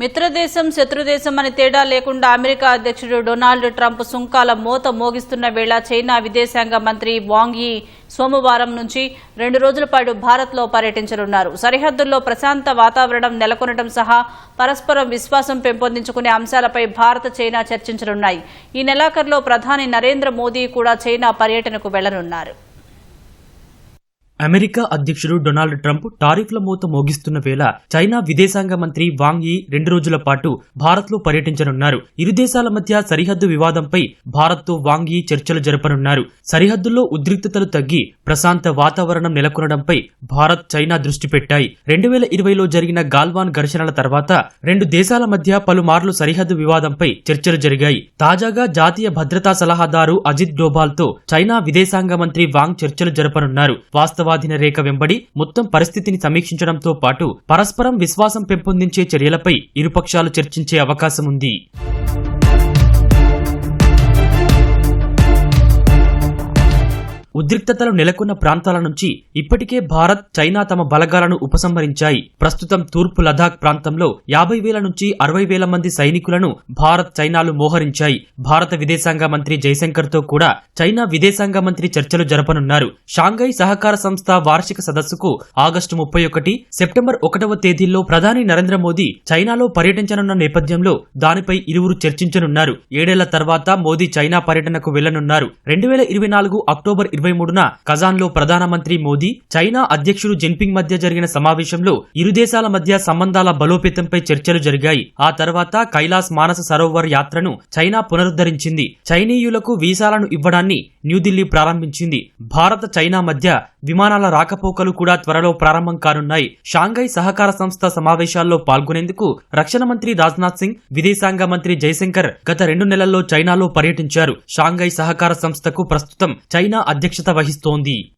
మిత్రదేశం శత్రుదేశం అనే తేడా లేకుండా అమెరికా అధ్యక్షుడు డొనాల్డ్ ట్రంప్ సుంకాల మోత మోగిస్తున్న వేళ చైనా విదేశాంగ మంత్రి వాంగ్యీ సోమవారం నుంచి రెండు రోజుల పాటు భారత్లో పర్యటించనున్నారు. సరిహద్దుల్లో ప్రశాంత వాతావరణం నెలకొనడం సహా పరస్పరం విశ్వాసం పెంపొందించుకునే అంశాలపై భారత్ చైనా చర్చించనున్నాయి. ఈ నెలాఖరులో ప్రధాని నరేంద్ర మోదీ కూడా చైనా పర్యటనకు వెళ్ళనున్నారు. అమెరికా అధ్యక్షుడు డొనాల్డ్ ట్రంప్ టారిఫ్ల మూత మోగిస్తున్న వేళ చైనా విదేశాంగ మంత్రి వాంగ్ యీ రెండు రోజుల పాటు భారత్లో పర్యటించనున్నారు. ఇరు దేశాల మధ్య సరిహద్దు వివాదంపై భారత్తో వాంగ్ యీ చర్చలు జరపనున్నారు. సరిహద్దుల్లో ఉద్రిక్తతలు తగ్గి ప్రశాంత వాతావరణం నెలకొనడంపై భారత్ చైనా దృష్టి పెట్టాయి. రెండు వేల ఇరవైలో జరిగిన గాల్వాన్ ఘర్షణల తర్వాత రెండు దేశాల మధ్య పలుమార్లు సరిహద్దు వివాదంపై చర్చలు జరిగాయి. తాజాగా జాతీయ భద్రతా సలహాదారు అజిత్ డోభాల్తో చైనా విదేశాంగ మంత్రి వాంగ్ చర్చలు జరపనున్నారు. వాస్తవాధీన రేఖ వెంబడి మొత్తం పరిస్థితిని సమీక్షించడంతో పాటు పరస్పరం విశ్వాసం పెంపొందించే చర్యలపై ఇరుపక్షాలు చర్చించే అవకాశం ఉంది ఉద్రిక్తతలు నెలకొన్న ప్రాంతాల నుంచి ఇప్పటికే భారత్ చైనా తమ బలగాలను ఉపసంహరించాయి. ప్రస్తుతం తూర్పు లదాఖ్ ప్రాంతంలో యాభై వేల నుంచి అరవై వేల మంది సైనికులను భారత్ చైనాలు మోహరించాయి. భారత విదేశాంగ మంత్రి జైశంకర్తో కూడా చైనా విదేశాంగ మంత్రి చర్చలు జరపనున్నారు. షాంఘై సహకార సంస్థ వార్షిక సదస్సుకు ఆగస్టు ముప్పై ఒకటి సెప్టెంబర్ ఒకటవ తేదీల్లో ప్రధాని నరేంద్ర మోదీ చైనాలో పర్యటించనున్న నేపథ్యంలో దానిపై ఇరువురు చర్చించనున్నారు. ఏడేళ్ళ తర్వాత మోదీ చైనా పర్యటనకు వెళ్ళనున్నారు. రెండు వేల ఇరవై నాలుగు అక్టోబర్ ఇరవై మూడున ఖజాన్లో ప్రధానమంత్రి మోదీ చైనా అధ్యక్షుడు జిన్పింగ్ మధ్య జరిగిన సమావేశంలో ఇరు దేశాల మధ్య సంబంధాల బలోపేతంపై చర్చలు జరిగాయి. ఆ తర్వాత కైలాస్ మానస సరోవర్ యాత్రను చైనా పునరుద్ధరించింది. చైనీయులకు వీసాలను ఇవ్వడాన్ని న్యూఢిల్లీ ప్రారంభించింది. భారత చైనా మధ్య విమానాల రాకపోకలు కూడా త్వరలో ప్రారంభం కానున్నాయి. షాంఘై సహకార సంస్థ సమావేశాల్లో పాల్గొనేందుకు రక్షణ మంత్రి రాజ్నాథ్ సింగ్ విదేశాంగ మంత్రి జైశంకర్ గత రెండు నెలల్లో చైనాలో పర్యటించారు. షాంఘై సహకార సంస్థకు ప్రస్తుతం చైనా అధ్యక్షత estaba Histondi